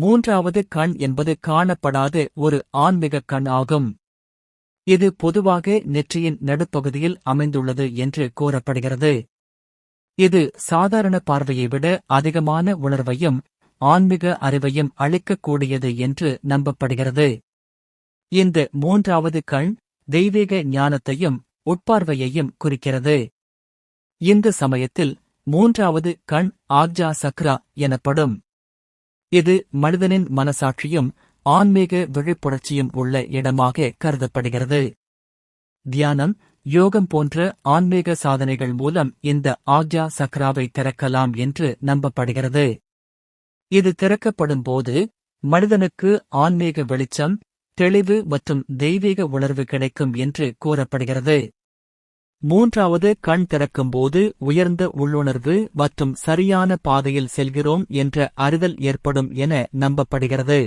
மூன்றாவது கண் என்பது காணப்படாத ஒரு ஆன்மீக கண் ஆகும். இது பொதுவாக நெற்றியின் நடுப்பகுதியில் அமைந்துள்ளது என்று கூறப்படுகிறது. இது சாதாரண பார்வையை விட அதிகமான உணர்வையும் ஆன்மீக அறிவையும் அளிக்கக்கூடியது என்று நம்பப்படுகிறது. இந்த மூன்றாவது கண் தெய்வீக ஞானத்தையும் உட்பார்வையையும் குறிக்கிறது. இந்த சமயத்தில் மூன்றாவது கண் ஆக்ஜா சக்ரா எனப்படும். இது மனிதனின் மனசாட்சியும் ஆன்மீக விழிப்புணர்ச்சியும் உள்ள இடமாக கருதப்படுகிறது. தியானம் யோகம் போன்ற ஆன்மீக சாதனைகள் மூலம் இந்த ஆக்ஜா சக்ராவை திறக்கலாம் என்று நம்பப்படுகிறது. இது திறக்கப்படும் போது மனிதனுக்கு ஆன்மீக வெளிச்சம் தெளிவு மற்றும் தெய்வீக உணர்வு கிடைக்கும் என்று கூறப்படுகிறது. மூன்றாவது கண் திறக்கும்போது உயர்ந்த உள்ளுணர்வு மற்றும் சரியான பாதையில் செல்கிறோம் என்ற அறிதல் ஏற்படும் என நம்பப்படுகிறது.